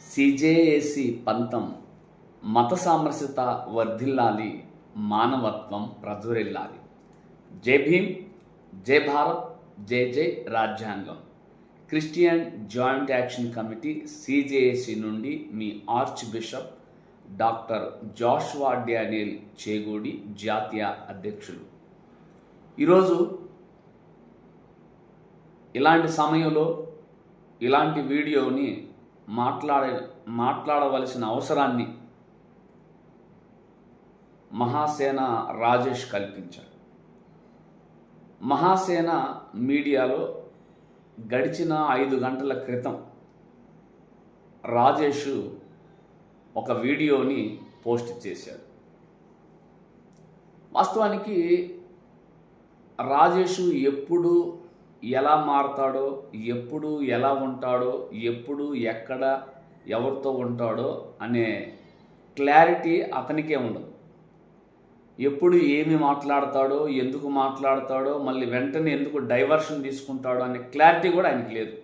CJAC పంతం మత సామరస్యత వర్ధిల్లాలి మానవత్వం ప్రజురెల్లాలి జై భీమ్ జై భారత్ జై జై రాజ్యాంగం. Christian joint action committee CJAC నుండి మీ archbishop doctor Joshua Daniel Chegudi జాతీయ అధ్యక్షులు. ఈరోజు ఇలాంటి సమయంలో ఇలాంటి వీడియోని మాట్లాడే మాట్లాడవలసిన అవసరాన్ని మహాసేన రాజేష్ కల్పించాడు. మహాసేన మీడియాలో గడిచిన ఐదు గంటల క్రితం రాజేష్ ఒక వీడియోని పోస్ట్ చేశాడు. వాస్తవానికి రాజేష్ ఎప్పుడు ఎలా మారతాడో ఎప్పుడు ఎలా ఉంటాడో ఎప్పుడు ఎక్కడ ఎవరితో ఉంటాడో అనే క్లారిటీ అతనికే ఉండదు. ఎప్పుడు ఏమి మాట్లాడతాడో ఎందుకు మాట్లాడతాడో మళ్ళీ వెంటనే ఎందుకు డైవర్షన్ తీసుకుంటాడో అనే క్లారిటీ కూడా ఆయనకి లేదు.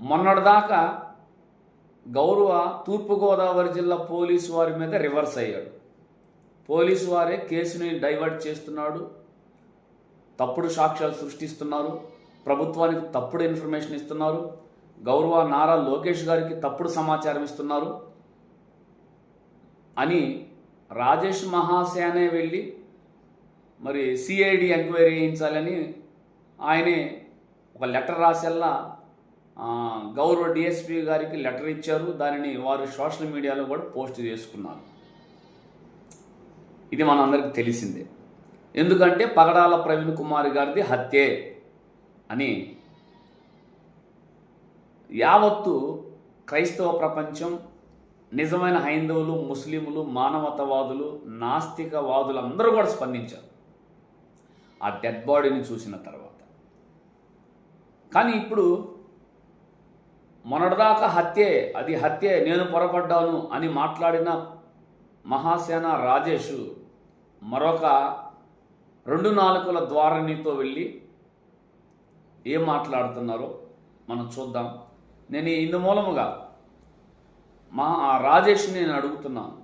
మొన్నటిదాకా గౌరవ తూర్పుగోదావరి జిల్లా పోలీసు వారి మీద రివర్స్ అయ్యాడు. పోలీసు వారే కేసుని డైవర్ట్ చేస్తున్నాడు. తప్పుడు సాక్ష్యాలు సృష్టిస్తున్నారు ప్రభుత్వానికి తప్పుడు ఇన్ఫర్మేషన్ ఇస్తున్నారు గౌరవ నారా లోకేష్ గారికి తప్పుడు సమాచారం ఇస్తున్నారు అని రాజేష్ మహాసేనే వెళ్ళి మరి సిఐడి ఎంక్వైరీ చేయించాలని ఆయనే ఒక లెటర్ రాసేలా గౌరవ డిఎస్పి గారికి లెటర్ ఇచ్చారు. దానిని వారు సోషల్ మీడియాలో కూడా పోస్ట్ చేసుకున్నారు. ఇది మనందరికీ తెలిసిందే. ఎందుకంటే పగడాల ప్రవీణ్ కుమార్ గారిది హత్యే అని. యావత్తు క్రైస్తవ ప్రపంచం నిజమైన హైందవులు ముస్లింలు మానవతవాదులు నాస్తికవాదులు అందరూ కూడా స్పందించారు. ఆ డెడ్ బాడీని చూసిన తర్వాత. కానీ ఇప్పుడు మొన్నటిదాకా హత్యే అది హత్యే నేను పొరపడ్డాను అని మాట్లాడిన మహాసేన రాజేష్ మరొక రెండు నాలుగుల ద్వారణితో వెళ్ళి ఏం మాట్లాడుతున్నారో మనం చూద్దాం. నేను ఇందు మూలముగా మా ఆ రాజేష్ నేను అడుగుతున్నాను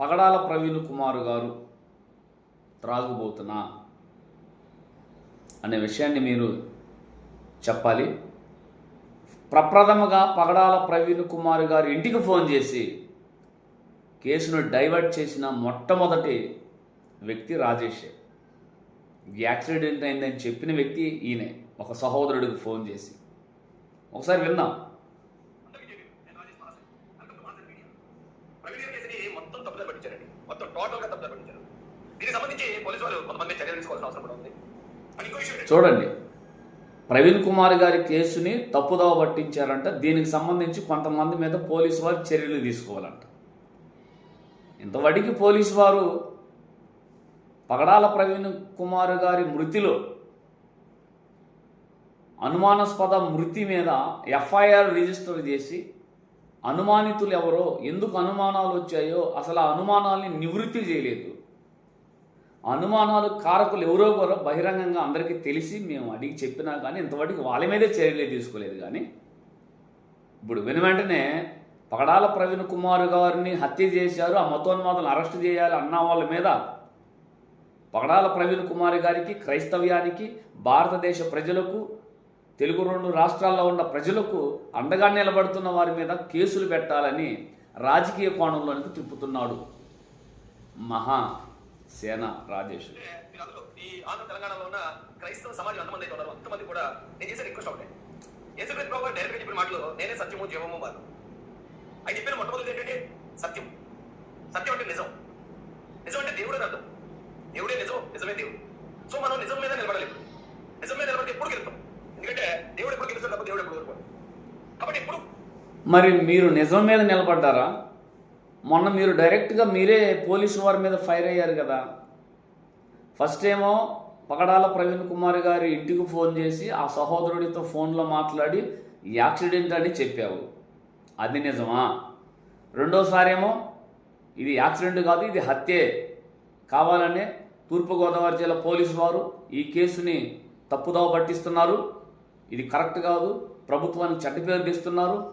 పగడాల ప్రవీణ్ కుమార్ గారు త్రాగుబోతున్నా అనే విషయాన్ని మీరు చెప్పాలి. ప్రప్రథమగా పగడాల ప్రవీణ్ కుమార్ గారు ఇంటికి ఫోన్ చేసి కేసును డైవర్ట్ చేసిన మొట్టమొదటి వ్యక్తి రాజేషే. యాక్సిడెంట్ అయిందని చెప్పిన వ్యక్తి ఈయనే ఒక సహోదరుడికి ఫోన్ చేసి. ఒకసారి విన్నాం. చూడండి. ప్రవీణ్ కుమార్ గారి కేసుని తప్పుదోవ పట్టించారంట. దీనికి సంబంధించి కొంతమంది మీద పోలీసు వారు చర్యలు తీసుకోవాలంట. ఇంతవడికి పోలీసు వారు పగడాల ప్రవీణ్ కుమార్ గారి మృతిలో అనుమానాస్పద మృతి మీద ఎఫ్ఐఆర్ రిజిస్టర్ చేసి అనుమానితులు ఎవరో ఎందుకు అనుమానాలు వచ్చాయో అసలు ఆ అనుమానాల్ని నివృత్తి చేయలేదు. అనుమానాలు కారకులు ఎవరో కూడా బహిరంగంగా అందరికీ తెలిసి మేము అడిగి చెప్పినా కానీ ఇంతవరకు వాళ్ళ మీదే చర్యలే తీసుకోలేదు కానీ ఇప్పుడు విని వెంటనే పగడాల ప్రవీణ్ కుమార్ గారిని హత్య చేశారు ఆ మతోన్మాదులను అరెస్ట్ చేయాలి అన్న వాళ్ళ మీద పగడాల ప్రవీణ్ కుమార్ గారికి క్రైస్తవ్యానికి భారతదేశ ప్రజలకు తెలుగు రెండు రాష్ట్రాల్లో ఉన్న ప్రజలకు అండగా నిలబడుతున్న వారి మీద కేసులు పెట్టాలని రాజకీయ కోణంలోనికి తిప్పుతున్నాడు మహా సేన రాజేష్. మీరు అందులో ఈ ఆంధ్ర తెలంగాణలో ఉన్న క్రైస్తవ సమాజం ఎంతమంది అయితే ఉన్నారో అంతమంది కూడా నేను చేసే రిక్వెస్ట్ ఒకటే యేసుక్రీస్తు ప్రభు డైరెక్ట్గా చెప్పిన మాటలు నేనే సత్యము జీవము వారు. ఆయన చెప్పిన మొట్టమొదటి ఏంటంటే సత్యం. సత్యం అంటే నిజం. నిజం అంటే దేవుడు అని అర్థం. దేవుడే నిజం నిజమే దేవుడు. సో మనం నిజం మీద నిలబడలేదు నిజం మీద నిలబడితే ఎప్పుడు గెలుస్తాం? ఎందుకంటే దేవుడు ఎప్పుడు గెలుస్తాడు తప్ప దేవుడు ఎప్పుడు ఓడిపోడు కాబట్టి ఎప్పుడు? మరి మీరు నిజం మీద నిలబడ్డారా? మొన్న మీరు డైరెక్ట్గా మీరే పోలీసు వారి మీద ఫైర్ అయ్యారు కదా. ఫస్ట్ ఏమో పగడాల ప్రవీణ్ కుమార్ గారి ఇంటికి ఫోన్ చేసి ఆ సహోదరుడితో ఫోన్లో మాట్లాడి యాక్సిడెంట్ అని చెప్పావు. అది నిజమా? రెండోసారేమో ఇది యాక్సిడెంట్ కాదు ఇది హత్యే. కావాలనే తూర్పుగోదావరి జిల్లా పోలీసు వారు ఈ కేసుని తప్పుదావ పట్టిస్తున్నారు. ఇది కరెక్ట్ కాదు. ప్రభుత్వానికి చెడ్డ పేరు తెస్తున్నారు.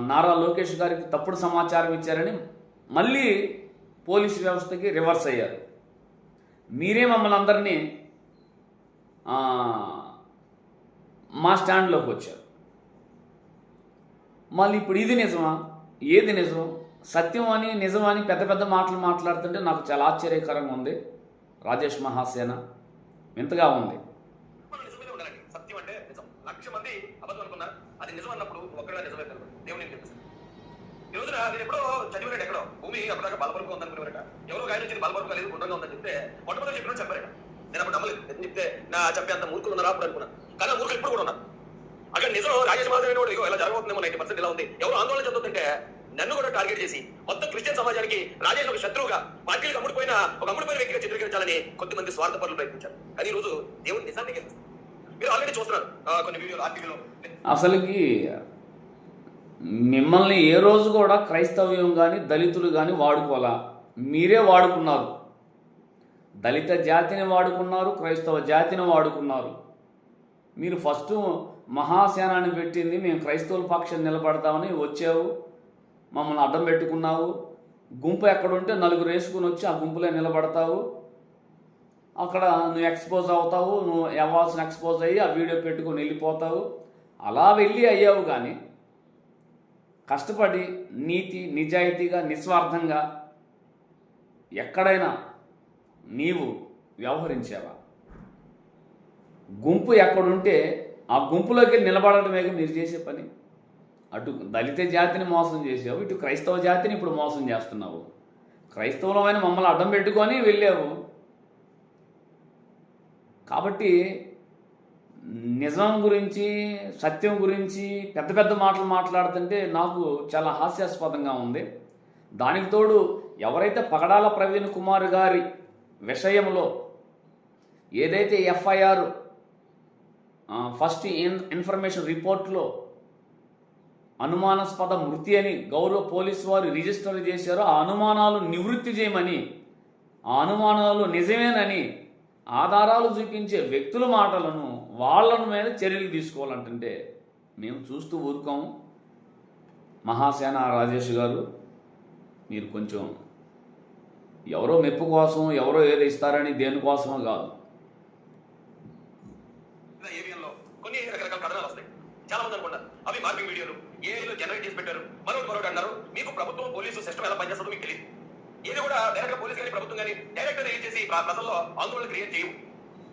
నారా లోకేష్ గారికి తప్పుడు సమాచారం ఇచ్చారని మళ్ళీ పోలీసు వ్యవస్థకి రివర్స్ అయ్యారు. మీరే మమ్మల్ని అందరినీ మా స్టాండ్లోకి వచ్చారు. మళ్ళీ ఇప్పుడు ఇది నిజమా? ఏది నిజం? సత్యం అని నిజం అని పెద్ద పెద్ద మాటలు మాట్లాడుతుంటే నాకు చాలా ఆశ్చర్యకరంగా ఉంది. రాజేష్ మహాసేన వింతగా ఉంది. సత్యం అంటే నిజం. లక్ష మంది అబద్ధం అనుకున్నారు అది నిజం అన్నప్పుడు ఒక్కడే నిజమే తెలుగు దేవుని తెలుసు ఈ రోజున నేను ఎప్పుడో చదివినట్టు ఎక్కడో భూమి అప్పటిదాకా బలపరుపు ఉందనుకునేవారట ఎవరో గాయం వచ్చింది బలపరుపు లేదు గుండ్రంగా ఉందని చెప్తే మొట్టమొదటి చెప్పిన చెప్పారట. నేను అప్పుడు నమ్మలేదు. ఎందుకు చెప్తే నా చెప్పే అంత మూర్ఖులు ఉన్నారా? అప్పుడు అనుకున్నాను కానీ మూర్ఖులు ఇప్పుడు కూడా ఉన్నారు అక్కడ నిజం రాజేష్ మాధవ్ ఇలా జరగబోతుందేమో నైన్టీ పర్సెంట్ ఇలా ఉంది. ఎవరు ఆందోళన చెందుతుంటే నన్ను కూడా టార్గెట్ చేసి మొత్తం క్రిస్టియన్ సమాజానికి రాజేష్ ఒక శత్రువుగా పార్టీలకు అమ్ముడుపోయిన ఒక అమ్ముడుపోయిన వ్యక్తిగా చిత్రీకరించాలని కొద్దిమంది స్వార్థపరులు ప్రయత్నించారు. కానీ ఈ రోజు దేవుడు నిజాన్ని మీరు ఆల్రెడీ చూస్తున్నారు కొన్ని వీడియోలు ఆర్టికల్ అసలుకి మిమ్మల్ని ఏ రోజు కూడా క్రైస్తవ్యం కానీ దళితులు కానీ వాడుకోవాలా? మీరే వాడుకున్నారు. దళిత జాతిని వాడుకున్నారు క్రైస్తవ జాతిని వాడుకున్నారు. మీరు ఫస్ట్ మహాసేనాన్ని పెట్టింది మేము క్రైస్తవుల పక్షం నిలబడతామని వచ్చావు. మమ్మల్ని అడ్డం పెట్టుకున్నావు. గుంపు ఎక్కడుంటే నలుగురు వేసుకుని వచ్చి ఆ గుంపులో నిలబడతావు. అక్కడ నువ్వు ఎక్స్పోజ్ అవుతావు నువ్వు అవ్వాల్సిన ఎక్స్పోజ్ అయ్యి ఆ వీడియో పెట్టుకొని వెళ్ళిపోతావు. అలా వెళ్ళి అయ్యావు కానీ కష్టపడి నీతి నిజాయితీగా నిస్వార్థంగా ఎక్కడైనా నీవు వ్యవహరించావా? గుంపు ఎక్కడుంటే ఆ గుంపులోకి నిలబడటమే మీరు చేసే పని. అటు దళిత జాతిని మోసం చేసావు ఇటు క్రైస్తవ జాతిని ఇప్పుడు మోసం చేస్తున్నావు. క్రైస్తవులమైన మమ్మల్ని అడ్డం పెట్టుకొని వెళ్ళావు. కాబట్టి నిజం గురించి సత్యం గురించి పెద్ద పెద్ద మాటలు మాట్లాడుతుంటే నాకు చాలా హాస్యాస్పదంగా ఉంది. దానికి తోడు ఎవరైతే పగడాల ప్రవీణ్ కుమార్ గారి విషయంలో ఏదైతే ఎఫ్ఐఆర్ ఫస్ట్ ఇన్ ఇన్ఫర్మేషన్ రిపోర్ట్లో అనుమానాస్పద మృతి అని గౌరవ పోలీసు వారు రిజిస్టర్ చేశారో. ఆ అనుమానాలు నివృత్తి చేయమని ఆ అనుమానాలు నిజమేనని ఆధారాలు చూపించే వ్యక్తుల మాటలను వాళ్ళ మీద చర్యలు తీసుకోవాలంటుంటే మేము చూస్తూ ఊరుకోము. మహాసేన రాజేష్ గారు మీరు కొంచెం ఎవరో మెప్పు కోసం ఎవరో ఏదో ఇస్తారని దేనికోసమో కాదు. కొన్ని రకరకాల కథనాలు వస్తాయి. చాలా మంది అనుకుంటారు అవి మార్పింగ్ వీడియోలు. ఏఐలో జనరేట్ చేసి పెట్టారు. మరో మరొకటి అన్నారు మీకు ప్రభుత్వం పోలీసు సిస్టమ్ ఎలా పనిచేస్తుందో మీకు తెలియదు ఏది కూడా డైరెక్ట్ పోలీస్ కానీ ప్రభుత్వం కానీ డైరెక్ట్ రిలీజ్ చేసి ప్రజల్లో ఆందోళన క్రియేట్ చేయవు.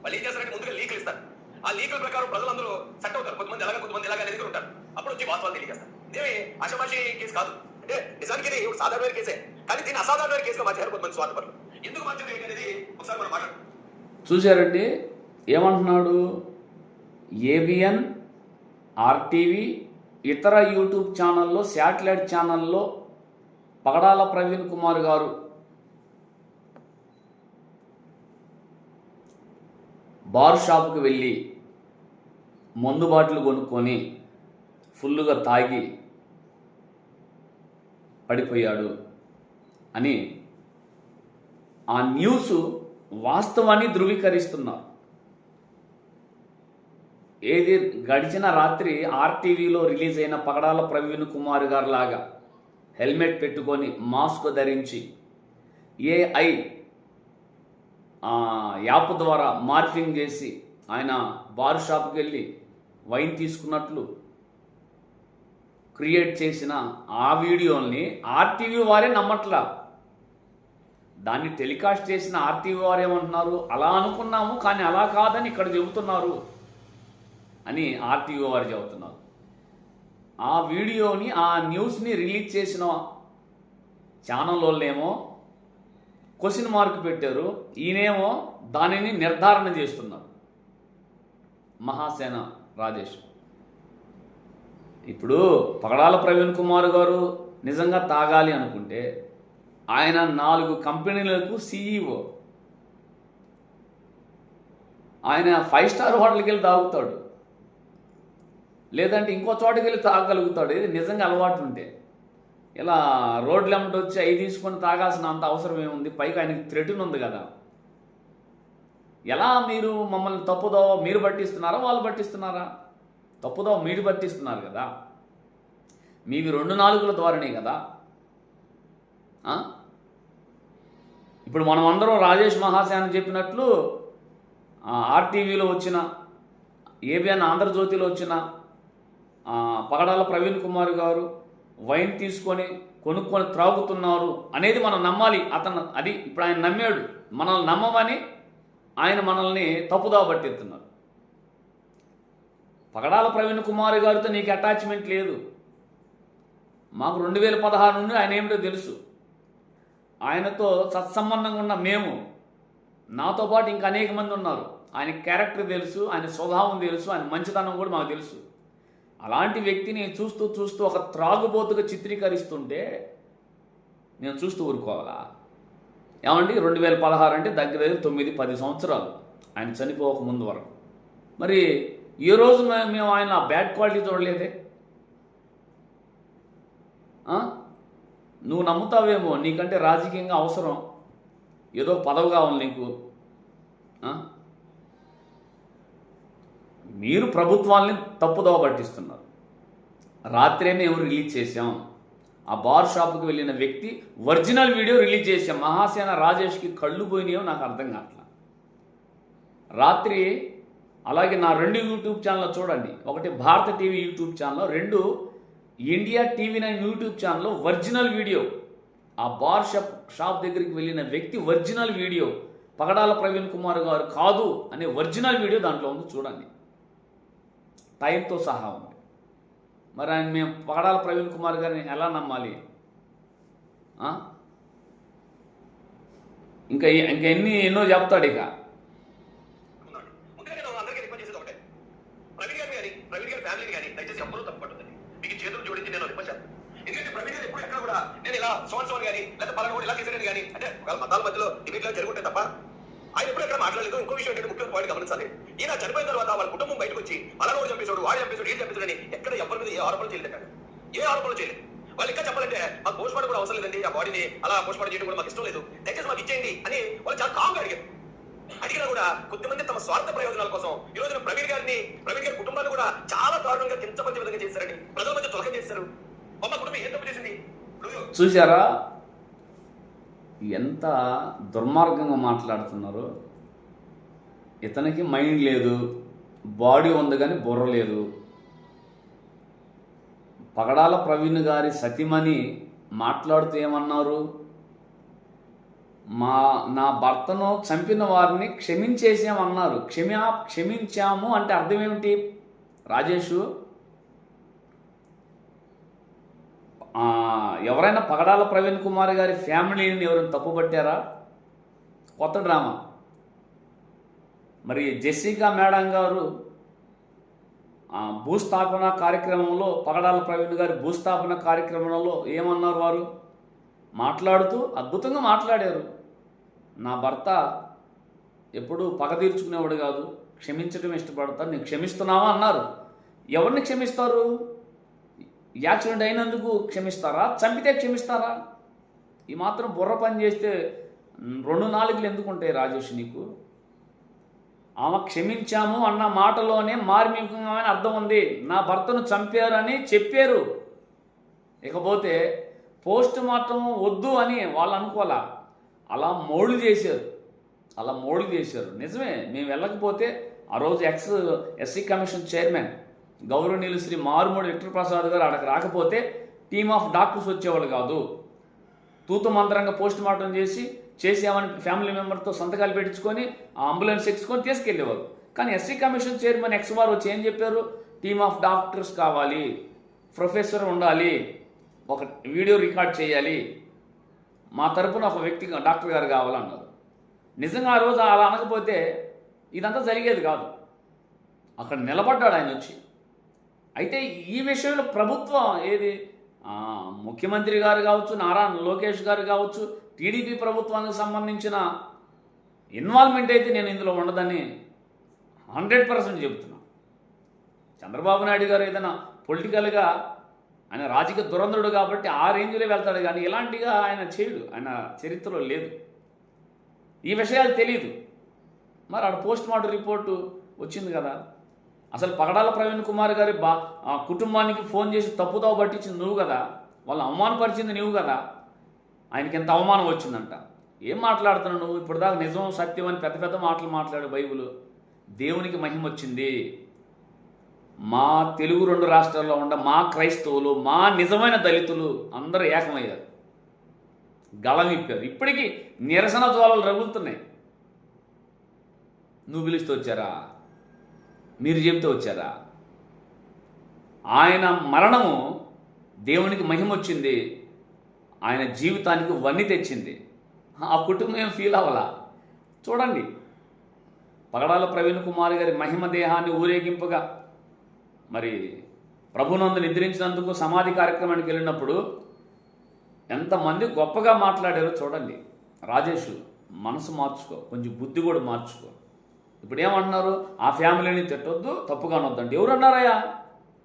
వాళ్ళు ఏం చేస్తారంటే ముందుగా లీకులు ఇస్తారు. ఆ లీకుల ప్రకారం ప్రజలందరూ సెట్ అవుతారు. కొంతమంది ఎలాగ కొంతమంది ఎలాగ అనేది ఉంటారు. అప్పుడు వచ్చి వాస్తవాలు తెలియజేస్తారు. ఇదేమి ఆషమాషి కేసు కాదు. అంటే నిజానికి ఇది ఒక సాధారణమైన కేసే కానీ దీన్ని అసాధారణమైన కేసుగా మార్చారు కొంతమంది స్వార్థపరులు. ఎందుకు మార్చారు ఏంటి అనేది ఒకసారి మనం మాట్లాడు చూశారండి? ఏమంటున్నాడు? ఏబిఎన్ ఆర్టీవీ ఇతర యూట్యూబ్ ఛానల్లో శాటిలైట్ ఛానల్లో పగడాల ప్రవీణ్ కుమార్ గారు బార్ షాప్కి వెళ్ళి మందు బాటిల్ కొనుక్కొని ఫుల్లుగా తాగి పడిపోయాడు అని ఆ న్యూస్ వాస్తవాన్ని ధృవీకరిస్తున్నారు. ఏది గడిచిన రాత్రి ఆర్టీవీలో రిలీజ్ అయిన పగడాల ప్రవీణ్ కుమార్ గారు లాగా హెల్మెట్ పెట్టుకొని మాస్క్ ధరించి ఏఐ యాప్ ద్వారా మార్ఫింగ్ చేసి ఆయన బార్ షాప్కి వెళ్ళి వైన్ తీసుకున్నట్లు క్రియేట్ చేసిన ఆ వీడియోల్ని ఆర్టీవీ వారే నమ్మట్లా. దాన్ని టెలికాస్ట్ చేసిన ఆర్టీవీ వారు ఏమంటున్నారు అలా అనుకున్నాము కానీ అలా కాదని ఇక్కడ చెబుతున్నారు. అని ఆర్టీఓ వారు చెబుతున్నారు. ఆ వీడియోని ఆ న్యూస్ని రిలీజ్ చేసిన ఛానల్ వాళ్ళేమో క్వశ్చన్ మార్క్ పెట్టారు. ఈయనేమో దానిని నిర్ధారణ చేస్తున్నారు. మహాసేన రాజేష్. ఇప్పుడు పగడాల ప్రవీణ్ కుమార్ గారు నిజంగా తాగాలి అనుకుంటే ఆయన నాలుగు కంపెనీలకు సీఈఓ. ఆయన ఫైవ్ స్టార్ హోటల్కి వెళ్ళి తాగుతాడు. లేదంటే ఇంకో చోటకి వెళ్ళి తాగగలుగుతాడు. ఇది నిజంగా అలవాటు ఉంటే. ఇలా రోడ్లు ఎమ్మటి వచ్చి అవి తీసుకొని తాగాల్సిన అంత అవసరం ఏముంది? పైగా ఆయనకి థ్రెటన్ ఉంది కదా. ఎలా మీరు మమ్మల్ని తప్పుదో మీరు పట్టిస్తున్నారా? వాళ్ళు పట్టిస్తున్నారా? తప్పుదో మీరు పట్టిస్తున్నారు కదా. మీవి రెండు నాలుగుల ద్వారానే కదా. ఇప్పుడు మనం అందరం రాజేష్ మహాసేన చెప్పినట్లు ఆర్టీవీలో వచ్చిన ఏబిఎన్ ఆంధ్రజ్యోతిలో వచ్చిన పగడాల ప్రవీణ్ కుమార్ గారు వైన్ తీసుకొని కొనుక్కొని త్రాగుతున్నారు అనేది మనం నమ్మాలి. అతను అది ఇప్పుడు ఆయన నమ్మాడు. మనల్ని నమ్మమని ఆయన మనల్ని తప్పుదా పట్టిస్తున్నారు. పగడాల ప్రవీణ్ కుమార్ గారితో నీకు అటాచ్మెంట్ లేదు. మాకు రెండు వేల పదహారు నుండి ఆయన ఏమిటో తెలుసు. ఆయనతో సత్సంబంధంగా ఉన్న మేము నాతో పాటు ఇంకా అనేక మంది ఉన్నారు. ఆయన క్యారెక్టర్ తెలుసు ఆయన స్వభావం తెలుసు ఆయన మంచితనం కూడా మాకు తెలుసు. అలాంటి వ్యక్తిని చూస్తూ చూస్తూ ఒక త్రాగుబోతుగా చిత్రీకరిస్తుంటే నేను చూస్తూ ఊరుకోవాలా? ఏమండి? రెండు వేల పదహారు అంటే దగ్గర దగ్గర తొమ్మిది పది సంవత్సరాలు. ఆయన చనిపోక ముందు వరకు. మరి ఏ రోజు మేము ఆయన బ్యాడ్ క్వాలిటీ చూడలేదే? నువ్వు నమ్ముతావేమో నీకంటే రాజకీయంగా అవసరం. ఏదో పదవి కావాలి నీకు. మీరు ప్రభుత్వాల్ని తప్పుదోవ పట్టిస్తున్నారు. రాత్రే మేము రిలీజ్ చేశాం? ఆ బార్ షాప్కి వెళ్ళిన వ్యక్తి ఒరిజినల్ వీడియో రిలీజ్ చేశాం. మహాసేన రాజేష్కి కళ్ళు పోయినాయో నాకు అర్థం కావట్లా. రాత్రి అలాగే నా రెండు యూట్యూబ్ ఛానల్ చూడండి. ఒకటి భారత టీవీ యూట్యూబ్ ఛానల్ రెండు ఇండియా టీవీ నైన్ యూట్యూబ్ ఛానల్లో ఒరిజినల్ వీడియో. ఆ బార్ షాప్ షాప్ దగ్గరికి వెళ్ళిన వ్యక్తి ఒరిజినల్ వీడియో. పగడాల ప్రవీణ్ కుమార్ గారు కాదు అనే ఒరిజినల్ వీడియో దాంట్లో ఉంది చూడండి. టైంతో సహా ఉంది. మరి ఆయన మేము పగడాల ప్రవీణ్ కుమార్ గారిని ఎలా నమ్మాలి? ఆ? ఇంకా ఇంకా ఎన్ని ఎన్నో చెప్తాడు ఇక. నేను చేసేది ఒకటే. కానీ మీకు చేతులు నేను కూడా నేను ఇలా సోన్ సోన్ కానీ లేదా పలానా కూడా ఇలా చేసేది కానీ అంటే ఒకవేళ మతాల మధ్యలో డిబేట్లో జరుగుంటే తప్ప ఆయన ఎప్పుడు ఎక్కడ మాట్లాడలేదు? ఇంకో విషయం ఏంటంటే ముఖ్యమైన పాయింట్ గమనించాలి. ఈయన చనిపోయిన తర్వాత వాళ్ళ కుటుంబం బయటకు వచ్చి పలానా చంపేశాడు వాడు చంపేశాడు ఏం చంపేశాడు అని ఎక్కడ ఎవరి మీద ఏ ఆరోపణలు చేయలేదు ఏ ఆరోపణలు చేయలేదు. వాళ్ళు ఇంకా చెప్పాలంటే మాకు పోస్ట్ మార్టం కూడా అవసరం లేదండి ఆ బాడీని అలా పోస్ట్ మార్టం చేయడం కూడా మాకు ఇష్టం లేదు. దయచేసి మాకు ఇచ్చేయండి అని వాళ్ళు చాలా కామ్గా అడిగారు. అడిగినా కూడా కొద్దిమంది తమ స్వార్థ ప్రయోజనాల కోసం ఈ రోజున ప్రవీణ్ గారిని ప్రవీణ్ గారి కుటుంబాన్ని కూడా చాలా దారుణంగా కించపరిచే విధంగా చేశారని ప్రజల మధ్య తొలగం చేశారు అమ్మ కుటుంబం ఏం తప్పు చేసింది? చూసారా ఎంత దుర్మార్గంగా మాట్లాడుతున్నారు ఇతనికి మైండ్ లేదు బాడీ ఉంది కానీ బుర్ర లేదు. పగడాల ప్రవీణ్ గారి సతిమని మాట్లాడుతూ ఏమన్నారు? మా నా భర్తను చంపిన వారిని క్షమించేసామన్నారు క్షమా క్షమించాము అంటే అర్థం ఏమిటి? రాజేషు ఆ, ఎవరైనా పగడాల ప్రవీణ్ కుమార్ గారి ఫ్యామిలీని ఎవరైనా తప్పుపట్టారా? కొత్త డ్రామా. మరి జెసికా మేడం గారు ఆ, భూస్థాపన కార్యక్రమంలో పగడాల ప్రవీణ్ గారి భూస్థాపన కార్యక్రమంలో ఏమన్నారు వారు? మాట్లాడుతూ అద్భుతంగా మాట్లాడారు. నా భర్త ఎప్పుడు పగ తీర్చుకునేవాడు కాదు. క్షమించడం ఇష్టపడతాను నేను క్షమిస్తున్నావా? అన్నారు. ఎవరిని క్షమిస్తారు? యాక్సిడెంట్ అయినందుకు క్షమిస్తారా? చంపితే క్షమిస్తారా? ఈ మాత్రం బుర్ర పని చేస్తే రెండు నాలుగులు ఎందుకు ఉంటాయి రాజేష్ నీకు? ఆమె క్షమించాము అన్న మాటలోనే మార్మికమైన అర్థం ఉంది. నా భర్తను చంపారని చెప్పారు. ఇకపోతే పోస్ట్ మార్టం వద్దు అని వాళ్ళు అనుకోవాలా? అలా మోళ్ళు చేశారు. అలా మోళ్ళు చేశారు. నిజమే మేము వెళ్ళకపోతే ఆ రోజు ఎక్స్ ఎస్సీ కమిషన్ చైర్మన్ గౌరవనీయులు శ్రీ మారుమూడి విక్టర్ ప్రసాద్ గారు అక్కడికి రాకపోతే టీమ్ ఆఫ్ డాక్టర్స్ వచ్చేవాళ్ళు కాదు. తూతు మంత్రంగా పోస్ట్ మార్టం చేసి చేసామని ఫ్యామిలీ మెంబర్తో సంతకాలు పెట్టించుకొని ఆ అంబులెన్స్ ఎక్కించుకొని తీసుకెళ్ళేవారు. కానీ ఎస్సీ కమిషన్ చైర్మన్ ఎక్స్ వారు వచ్చి ఏం చెప్పారు? టీమ్ ఆఫ్ డాక్టర్స్ కావాలి. ప్రొఫెసర్ ఉండాలి. ఒక వీడియో రికార్డ్ చేయాలి. మా తరపున ఒక వ్యక్తి డాక్టర్ గారు కావాలన్నారు. నిజంగా ఆ రోజు అలా అనకపోతే ఇదంతా జరిగేది కాదు. అక్కడ నిలబడ్డాడు ఆయన వచ్చి. అయితే ఈ విషయంలో ప్రభుత్వం ఏది? ముఖ్యమంత్రి గారు కావచ్చు నారా లోకేష్ గారు కావచ్చు టీడీపీ ప్రభుత్వానికి సంబంధించిన ఇన్వాల్వ్మెంట్ అయితే నేను ఇందులో ఉండదని హండ్రెడ్ పర్సెంట్ చెబుతున్నా. చంద్రబాబు నాయుడు గారు ఏదైనా పొలిటికల్గా ఆయన రాజకీయ దురంధరుడు కాబట్టి ఆ రేంజ్లో వెళ్తాడు కానీ ఇలాంటిగా ఆయన చేయడు ఆయన చరిత్రలో లేదు. ఈ విషయాలు తెలియదు మరి ఆడ పోస్ట్ మార్టం రిపోర్టు వచ్చింది కదా? అసలు పగడాల ప్రవీణ్ కుమార్ గారి బా ఆ కుటుంబానికి ఫోన్ చేసి తప్పుదావ పట్టించింది నువ్వు కదా? వాళ్ళు అవమానపరిచింది నువ్వు కదా? ఆయనకి ఎంత అవమానం వచ్చిందంట? ఏం మాట్లాడుతున్నావు నువ్వు? ఇప్పుడు దాకా నిజం సత్యం అని పెద్ద పెద్ద మాటలు మాట్లాడు బైబుల్. దేవునికి మహిమ వచ్చింది. మా తెలుగు రెండు రాష్ట్రాల్లో ఉండ మా క్రైస్తవులు మా నిజమైన దళితులు అందరూ ఏకమయ్యారు. గళం ఇప్పారు ఇప్పటికీ నిరసన జ్వాలలు రగులుతున్నాయి. నువ్వు పిలుస్తూ వచ్చారా? మీరు చెబుతూ వచ్చారా? ఆయన మరణము దేవునికి మహిమ వచ్చింది. ఆయన జీవితానికి వన్ని తెచ్చింది. ఆ కుటుంబం ఏం ఫీల్ అవ్వాలా? చూడండి. పగడాల ప్రవీణ్ కుమార్ గారి మహిమ దేహాన్ని ఊరేగింపుగా మరి ప్రభునందు నిద్రించినందుకు సమాధి కార్యక్రమానికి వెళ్ళినప్పుడు ఎంతమంది గొప్పగా మాట్లాడారో చూడండి. రాజేష్ మనసు మార్చుకో కొంచెం బుద్ధి కూడా మార్చుకో. ఇప్పుడు ఏమంటున్నారు ఆ ఫ్యామిలీని తిట్టొద్దు తప్పుగా అనొద్దండి. ఎవరు అన్నారయ్యా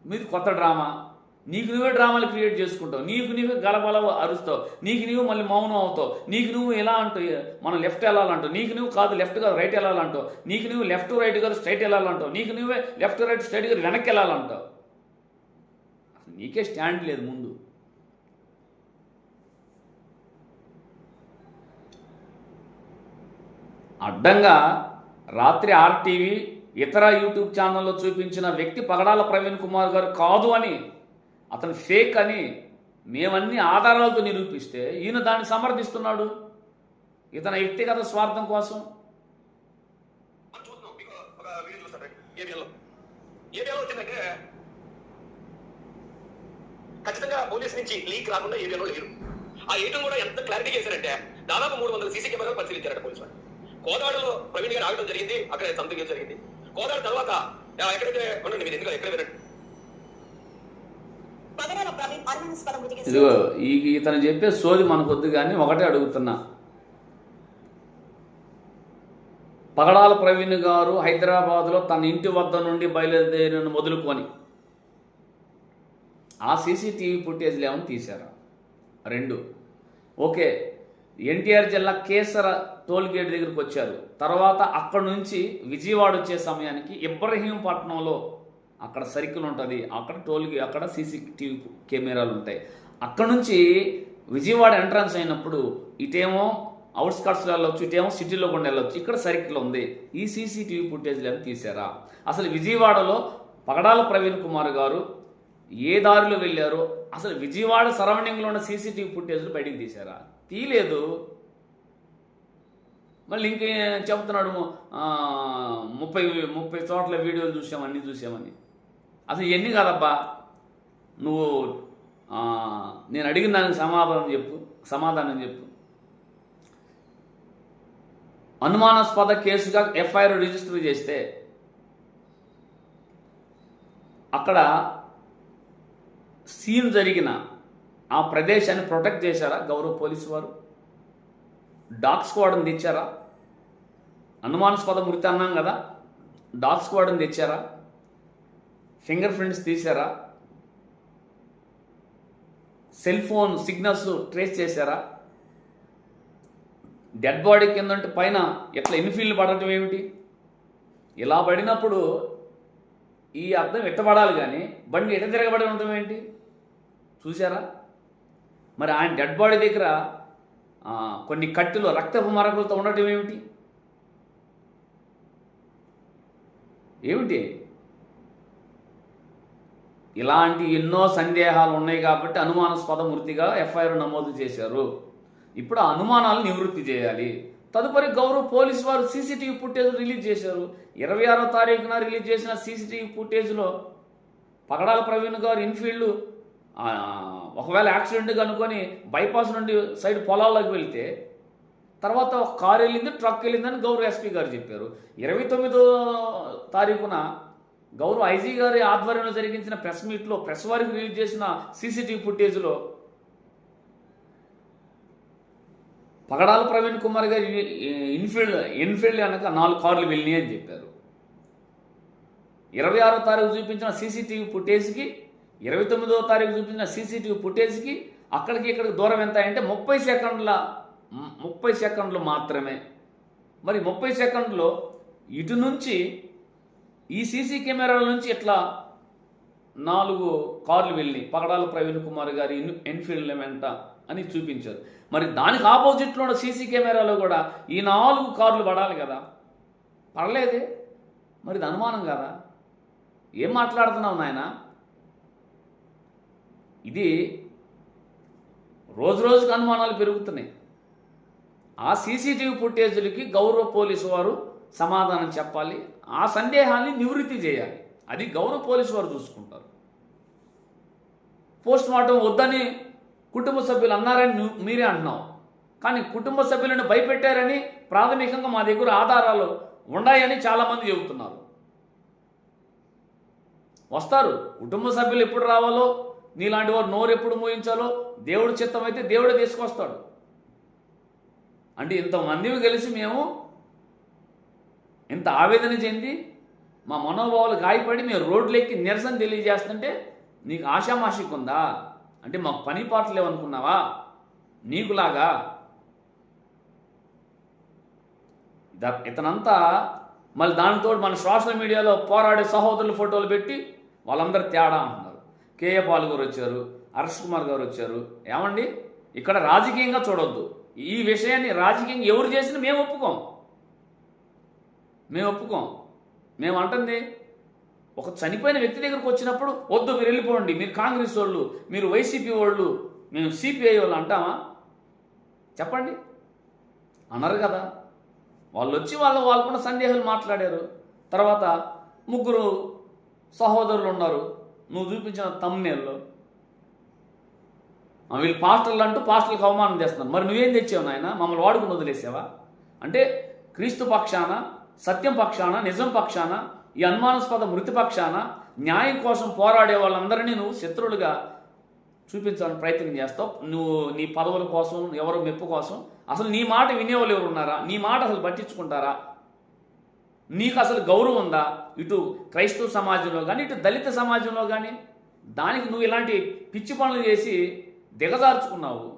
మీది కొత్త డ్రామా. నీకు నువ్వే డ్రామాలు క్రియేట్ చేసుకుంటావు. నీకు నువ్వే గలబల అరుస్తావు. నీకు నువ్వు మళ్ళీ మౌనం అవుతావు. నీకు నువ్వు ఎలా అంటావు మనం లెఫ్ట్ వెళ్ళాలంటావు. నీకు నువ్వు కాదు లెఫ్ట్ కాదు రైట్ వెళ్ళాలంటావు. నీకు నువ్వు లెఫ్ట్ రైట్ కాదు స్ట్రైట్ వెళ్ళాలంటావు. నీకు నువ్వే లెఫ్ట్ రైట్ స్ట్రైట్ కాదు వెనక్కి వెళ్ళాలంటావు. నీకే స్టాండ్ లేదు ముందు. అడ్డంగా రాత్రి ఆర్టీవీ ఇతర యూట్యూబ్ ఛానల్లో చూపించిన వ్యక్తి పగడాల ప్రవీణ్ కుమార్ గారు కాదు అని అతను ఫేక్ అని మేమన్ని ఆధారాలతో నిరూపిస్తే ఈయన దాన్ని సమర్థిస్తున్నాడు. ఇతని వ్యక్తిగత స్వార్థం కోసం. ఖచ్చితంగా పోలీస్ నుంచి లీక్ రాకుండా ఏరియాలో లేరు. ఆ ఏటీఎం కూడా ఎంత క్లారిటీ చేశారంటే దాదాపు మూడు వందల సీసీ కెమెరాలు పరిశీలించారట పోలీసు వాళ్ళు కోదాడలో ప్రవీణ్ గారు ఆగడం జరిగింది. అక్కడ సంథింగ్ ఏం జరిగింది. కోదాడ తర్వాత ఎక్కడైతే ఉండండి మీరు ఎందుకు ఎక్కడ వినండి. ఇదిగో ఈ ఇతను చెప్పే సోది మనకొద్దు కానీ ఒకటే అడుగుతున్నా. పగడాల ప్రవీణ్ గారు హైదరాబాద్లో తన ఇంటి వద్ద నుండి బయలుదేరిన మొదలుకొని ఆ సీసీటీవీ ఫుటేజ్లు ఏమైనా తీశారా. రెండు. ఓకే ఎన్టీఆర్ జిల్లా కేసర టోల్ గేట్ దగ్గరికి వచ్చారు. తర్వాత అక్కడ నుంచి విజయవాడ వచ్చే సమయానికి ఇబ్రహీంపట్నంలో అక్కడ సర్కిల్ ఉంటుంది. అక్కడ టోల్ అక్కడ సీసీటీవీ కెమెరాలు ఉంటాయి. అక్కడ నుంచి విజయవాడ ఎంట్రన్స్ అయినప్పుడు ఇటేమో అవుట్స్కట్స్లో వెళ్ళొచ్చు ఇటేమో సిటీలో కూడా వెళ్ళొచ్చు ఇక్కడ సర్కిల్ ఉంది. ఈ సీసీటీవీ ఫుటేజ్లు ఏమైనా తీసారా అసలు విజయవాడలో పగడాల ప్రవీణ్ కుమార్ గారు ఏ దారిలో వెళ్ళారు అసలు విజయవాడ సరౌండింగ్లో ఉన్న సీసీటీవీ ఫుటేజ్లు బయటికి తీశారా? తీయలేదు మళ్ళీ ఇంకే చెప్తున్నాడు? ముప్పై ముప్పై చోట్ల వీడియోలు చూసామని చూసామని అసలు ఇవన్నీ కాదబ్బా. నువ్వు నేను అడిగిన దానికి సమాధానం చెప్పు సమాధానం చెప్పు. అనుమానాస్పద కేసుగా ఎఫ్ఐఆర్ రిజిస్టర్ చేస్తే అక్కడ సీన్ జరిగిన ఆ ప్రదేశాన్ని ప్రొటెక్ట్ చేశారా? గౌరవ పోలీసు వారు? డాగ్ స్క్వాడ్ని తెచ్చారా? అనుమానాస్పద మృతి అన్నాం కదా డాగ్ స్క్వాడ్ని తెచ్చారా? ఫింగర్ ప్రింట్స్ తీశారా? సెల్ ఫోన్ సిగ్నల్స్ ట్రేస్ చేశారా? డెడ్ బాడీ కిందంటే పైన ఎట్లా ఇన్ఫీల్డ్ పడటం ఏమిటి? ఇలా పడినప్పుడు ఈ అర్థం ఎట్టబడాలి కానీ బండి ఎట తిరగబడి ఉండటం ఏంటి? చూసారా మరి ఆయన డెడ్ బాడీ దగ్గర కొన్ని కట్టెలు రక్తపు మరకలతో ఉండటం ఏమిటి? ఏమిటి? ఇలాంటి ఎన్నో సందేహాలు ఉన్నాయి కాబట్టి అనుమానాస్పద మృతిగా ఎఫ్ఐఆర్ నమోదు చేశారు. ఇప్పుడు ఆ అనుమానాలు నివృత్తి చేయాలి. తదుపరి గౌరవ పోలీస్ వారు సీసీటీవీ ఫుటేజ్ రిలీజ్ చేశారు. ఇరవై ఆరో తారీఖున రిలీజ్ చేసిన సీసీటీవీ ఫుటేజ్లో పగడాల ప్రవీణ్ గారు ఇన్ఫీల్డ్ ఒకవేళ యాక్సిడెంట్ కనుకొని బైపాస్ నుండి సైడ్ పొలాల్లోకి వెళ్తే తర్వాత కారు వెళ్ళింది ట్రక్ వెళ్ళిందని గౌరవ ఎస్పీ గారు చెప్పారు. ఇరవై తొమ్మిదో తారీఖున గౌరవ ఐజీ గారి ఆధ్వర్యంలో జరిగించిన ప్రెస్ మీట్లో ప్రెస్ వారికి రిలీజ్ చేసిన సీసీటీవీ ఫుటేజ్లో పగడాల ప్రవీణ్ కుమార్ గారు ఇన్ఫీల్డ్ ఇన్ఫీల్డ్ అనక నాలుగు కార్లు వెళ్ళినాయి అని చెప్పారు. ఇరవై ఆరో తారీఖు చూపించిన సీసీటీవీ ఫుటేజ్కి ఇరవై తొమ్మిదో తారీఖు చూపించిన సీసీటీవీ ఫుటేజ్కి అక్కడికి ఇక్కడికి దూరం ఎంత అంటే ముప్పై సెకండ్ల ముప్పై సెకండ్లు మాత్రమే. మరి ముప్పై సెకండ్లో ఇటు నుంచి ఈ సీసీ కెమెరాల నుంచి ఇట్లా నాలుగు కార్లు వెళ్ళి పగడాల ప్రవీణ్ కుమార్ గారి ఎన్ఫీల్డ్ వెంట అని చూపించారు. మరి దానికి ఆపోజిట్లో ఉన్న సీసీ కెమెరాలో కూడా ఈ నాలుగు కార్లు పడాలి కదా? పడలేదే. మరి ఇది అనుమానం కదా? ఏం మాట్లాడుతున్నావు నాయనా? ఇది రోజు రోజుకు అనుమానాలు పెరుగుతున్నాయి. ఆ సీసీటీవీ ఫుటేజీలకి గౌరవ పోలీసు వారు సమాధానం చెప్పాలి. ఆ సందేహాన్ని నివృత్తి చేయాలి. అది గౌరవ పోలీసు వారు చూసుకుంటారు. పోస్ట్ మార్టం వద్దని కుటుంబ సభ్యులు అన్నారని మీరే అంటున్నావు. కానీ కుటుంబ సభ్యులను భయపెట్టారని ప్రాథమికంగా మా దగ్గర ఆధారాలు ఉన్నాయని చాలామంది చెబుతున్నారు. వస్తారు. కుటుంబ సభ్యులు ఎప్పుడు రావాలో నీలాంటి వారు నోరు ఎప్పుడు మోయించాలో దేవుడి చిత్తం అయితే దేవుడే తీసుకొస్తాడు. అంటే ఇంతమందివి కలిసి మేము ఇంత ఆవేదన చెంది మా మనోభావాలు గాయపడి మేము రోడ్లెక్కి నిరసన తెలియజేస్తుంటే నీకు ఆశామాషిక ఉందా అంటే మాకు పని పాటలు లేవనుకున్నావా? నీకులాగా? ఇతనంతా మళ్ళీ దానితో మన సోషల్ మీడియాలో పోరాడే సహోదరుల ఫోటోలు పెట్టి వాళ్ళందరూ తేడా అంటున్నారు కేఏ పాల్ గారు వచ్చారు హర్ష్ కుమార్ గారు వచ్చారు. ఏమండి? ఇక్కడ రాజకీయంగా చూడొద్దు. ఈ విషయాన్ని రాజకీయంగా ఎవరు చేసినా మేము ఒప్పుకోం. మేము ఒప్పుకోం. మేము అంటుంది ఒక చనిపోయిన వ్యక్తి దగ్గరకు వచ్చినప్పుడు వద్దు మీరు వెళ్ళిపోండి మీరు కాంగ్రెస్ వాళ్ళు మీరు వైసీపీ వాళ్ళు మేము సిపిఐ వాళ్ళు అంటామా? చెప్పండి. అనరు కదా. వాళ్ళు వచ్చి వాళ్ళు వాళ్ళకున్న సందేహాలు మాట్లాడారు. తర్వాత ముగ్గురు సహోదరులు ఉన్నారు. నువ్వు చూపించిన తమ్నేల్లో వీళ్ళు పాస్టర్లు అంటూ పాస్టర్లకు అవమానం చేస్తున్నారు. మరి నువ్వేం తెచ్చావు నాయన? మమ్మల్ని వాడుకుని వదిలేసావా? అంటే క్రీస్తు పక్షాన సత్యం పక్షాన నిజం పక్షాన ఈ అనుమానాస్పద మృతి పక్షాన న్యాయం కోసం పోరాడే వాళ్ళందరినీ నువ్వు శత్రువులుగా చూపించాలని ప్రయత్నం చేస్తావు. నువ్వు నీ పదవుల కోసం ఎవరో మెప్పు కోసం. అసలు నీ మాట వినేవాళ్ళు ఎవరు ఉన్నారా? నీ మాట అసలు పట్టించుకుంటారా? నీకు అసలు గౌరవం ఉందా? ఇటు క్రైస్తవ సమాజంలో కానీ ఇటు దళిత సమాజంలో కానీ దానికి నువ్వు ఇలాంటి పిచ్చి పనులు చేసి దిగజార్చుకున్నావు.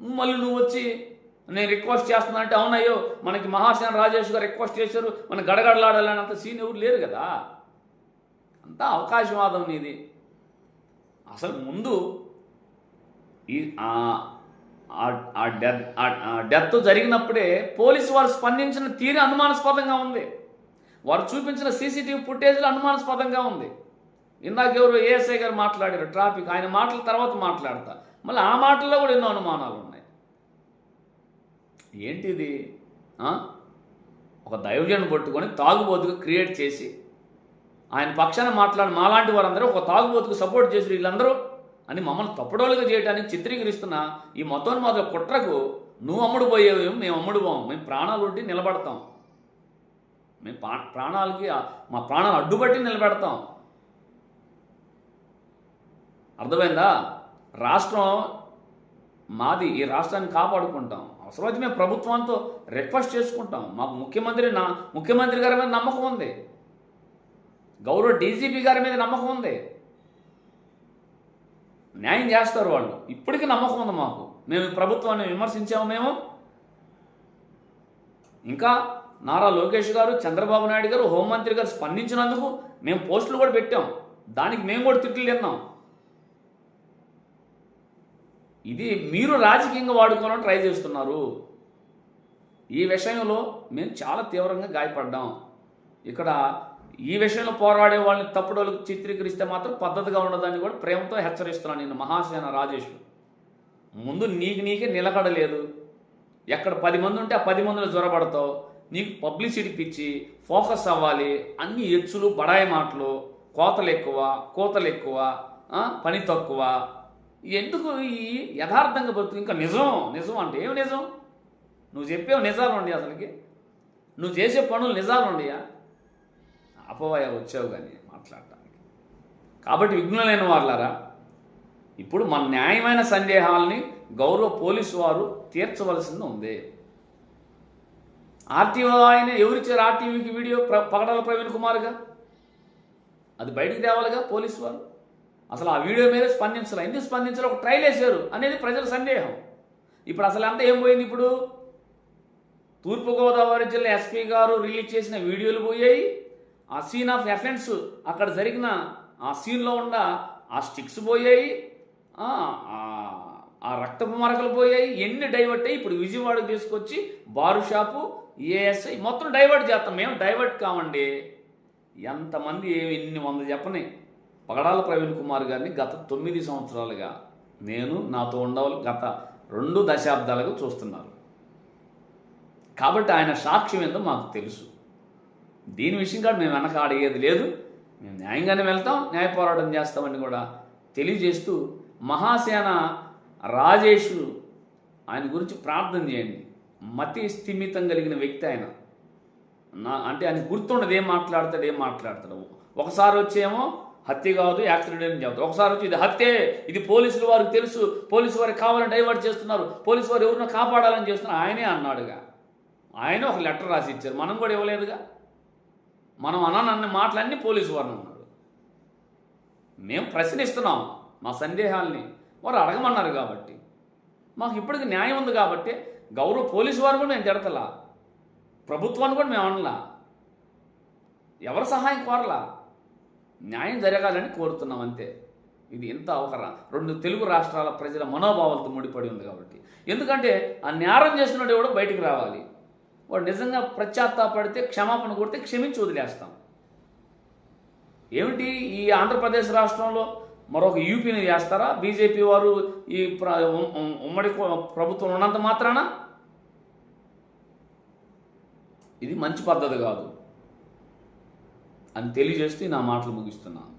మళ్ళీ నువ్వు వచ్చి నేను రిక్వెస్ట్ చేస్తున్నా అంటే అవునయ్యో మనకి మహాసేన రాజేష్ గారు రిక్వెస్ట్ చేశారు మన గడగడలాడాలని అంత సీన్ ఎవరు లేరు కదా. అంతా అవకాశవాదం నీది. అసలు ముందు ఈ ఆ- డెత్ ఆ డెత్ జరిగినప్పుడే పోలీసు వారు స్పందించిన తీరు అనుమానాస్పదంగా ఉంది. వారు చూపించిన సీసీటీవీ ఫుటేజ్లు అనుమానాస్పదంగా ఉంది. ఇందాక ఎవరు ఏఎస్ఐ గారు మాట్లాడారు ట్రాఫిక్ ఆయన మాటల తర్వాత మాట్లాడతా. మళ్ళీ ఆ మాటల్లో కూడా ఎన్నో అనుమానాలు ఉన్నాయి. ఏంటిది? ఒక దైవజను పట్టుకొని తాగుబోతుగా క్రియేట్ చేసి ఆయన పక్షాన మాట్లాడి మాలాంటి వారందరూ ఒక తాగుబోతుకు సపోర్ట్ చేసి వీళ్ళందరూ అని మమ్మల్ని తప్పుడోలుగా చేయడానికి చిత్రీకరిస్తున్న ఈ మతోన్మాద కుట్రకు నువ్వు అమ్ముడు పోయేవేమో మేము అమ్ముడు పోం మేము ప్రాణాలు ఉండి నిలబడతాం. మేము పా- ప్రాణాలకి మా ప్రాణాలు అడ్డుపట్టి నిలబెడతాం. అర్థమైందా? రాష్ట్రం మాది ఈ రాష్ట్రాన్ని కాపాడుకుంటాం. అవసరమైతే మేము ప్రభుత్వంతో రిక్వెస్ట్ చేసుకుంటాం. మాకు ముఖ్యమంత్రి నా ముఖ్యమంత్రి గారి మీద నమ్మకం ఉంది. గౌరవ డీజీపీ గారి మీద నమ్మకం ఉంది. న్యాయం చేస్తారు వాళ్ళు. ఇప్పటికీ నమ్మకం ఉంది మాకు. మేము ప్రభుత్వాన్ని విమర్శించాము మేము. ఇంకా నారా లోకేష్ గారు చంద్రబాబు నాయుడు గారు హోంమంత్రి గారు స్పందించినందుకు మేము పోస్టులు కూడా పెట్టాం. దానికి మేము కూడా తిట్లు తిన్నాం. ఇది మీరు రాజకీయంగా వాడుకోవాలని ట్రై చేస్తున్నారు. ఈ విషయంలో మేము చాలా తీవ్రంగా గాయపడ్డాం. ఇక్కడ ఈ విషయంలో పోరాడే వాళ్ళని తప్పుడోళ్ళకి చిత్రీకరిస్తే మాత్రం పద్ధతిగా ఉండదని కూడా ప్రేమతో హెచ్చరిస్తున్నాను నేను మహాసేన రాజేష్. ముందు నీకు నీకే నిలకడలేదు. ఎక్కడ పది మంది ఉంటే ఆ పది మందిలో జ్వరపడతావు నీకు పబ్లిసిటీ పిచ్చి ఫోకస్ అవ్వాలి అన్ని ఎచ్చులు బడాయి మాటలు కోతలు ఎక్కువ కోతలు ఎక్కువ పని తక్కువ. ఎందుకు ఈ యథార్థంగా బతుకు ఇంకా నిజం నిజం అంటే ఏం నిజం? నువ్వు చెప్పేవి నిజాలు ఉండి అసలుకి? నువ్వు చేసే పనులు నిజాలు ఉండియా? అపవాయ వచ్చావు కానీ మాట్లాడటానికి. కాబట్టి విఘ్నులైన వాళ్ళారా ఇప్పుడు మన న్యాయమైన సందేహాలని గౌరవ పోలీసు వారు తీర్చవలసింది ఉంది. ఆర్టీఓ ఆయన ఎవరిచ్చారు ఆర్టీవీకి వీడియో? ప్ర- పగడాల ప్రవీణ్ కుమార్గా? అది బయటికి తేవాలిగా పోలీసు వాళ్ళు అసలు ఆ వీడియో మీద స్పందించరు? ఎందుకు స్పందించరు? ఒక ట్రైల్ వేశారు. అనేది ప్రజల సందేహం. ఇప్పుడు అసలు అంతా ఏం పోయింది ఇప్పుడు? తూర్పుగోదావరి జిల్లా ఎస్పీ గారు రిలీజ్ చేసిన వీడియోలు పోయాయి. ఆ సీన్ ఆఫ్ ఎఫెన్స్ అక్కడ జరిగిన ఆ సీన్లో ఉన్న ఆ స్టిక్స్ పోయాయి. ఆ, ఆ రక్తపు మరకలు పోయాయి. ఎన్ని డైవర్ట్ అయ్యి ఇప్పుడు విజయవాడకు తీసుకొచ్చి బారు షాపు ఏఎస్ఐ. మొత్తం డైవర్ట్ చేస్తాం. మేము డైవర్ట్ కావండి ఎంతమంది ఏమి ఇన్ని వంద చెప్పని. పగడాల ప్రవీణ్ కుమార్ గారిని గత తొమ్మిది సంవత్సరాలుగా నేను నాతో ఉండవలు గత రెండు దశాబ్దాలుగా చూస్తున్నారు. కాబట్టి ఆయన సాక్ష్యం ఏందో మాకు తెలుసు. దీని విషయం కూడా మేము వెనక అడిగేది లేదు. మేము న్యాయంగానే వెళ్తాం న్యాయ పోరాటం చేస్తామని కూడా తెలియజేస్తూ మహాసేన రాజేష్ ఆయన గురించి ప్రార్థన చేయండి. మతి స్థిమితం కలిగిన వ్యక్తి ఆయన. నా అంటే ఆయన గుర్తుండదు ఏం మాట్లాడతాడు ఏం మాట్లాడతాడు. ఒకసారి వచ్చేమో హత్య కాదు యాక్సిడెంట్ అని చెబుతాడు ఒకసారి వచ్చి ఇది హత్యే ఇది పోలీసులు వారికి తెలుసు పోలీసు వారికి కావాలని డైవర్ట్ చేస్తున్నారు పోలీసు వారు ఎవరినో కాపాడాలని చేస్తున్నారు ఆయనే అన్నాడుగా. ఆయన ఒక లెటర్ రాసి ఇచ్చారు మనం కూడా ఇవ్వలేదుగా. మనం అన్న మాటలన్నీ పోలీసు వారిని ఉన్నాడు మేము ప్రశ్నిస్తున్నాం మా సందేహాల్ని వారు అడగమన్నారు కాబట్టి. మాకు ఇప్పటికి న్యాయం ఉంది కాబట్టి గౌరవ పోలీసు వారు కూడా మేము తిడతలా. ప్రభుత్వాన్ని కూడా మేము అనలా. ఎవరి సహాయం కోరలా? న్యాయం జరగాలని కోరుతున్నాం అంతే. ఇది ఇంత ఒక రెండు తెలుగు రాష్ట్రాల ప్రజల మనోభావాలతో ముడిపడి ఉంది కాబట్టి. ఎందుకంటే ఆ నేరం చేసినోడు ఎవడో బయటికి రావాలి. వాడు నిజంగా ప్రత్యాత్తాపడితే క్షమాపణ కొడితే క్షమించి వదిలేస్తాం. ఏమిటి? ఈ ఆంధ్రప్రదేశ్ రాష్ట్రంలో మరొక యూపీని చేస్తారా? బీజేపీ వారు ఈ ప్ర- ఉమ్మడి ప్రభుత్వం ఉన్నంత మాత్రాన? ఇది మంచి పద్ధతి కాదు. అని తెలియజేస్తూ నా మాటలు ముగిస్తున్నాను.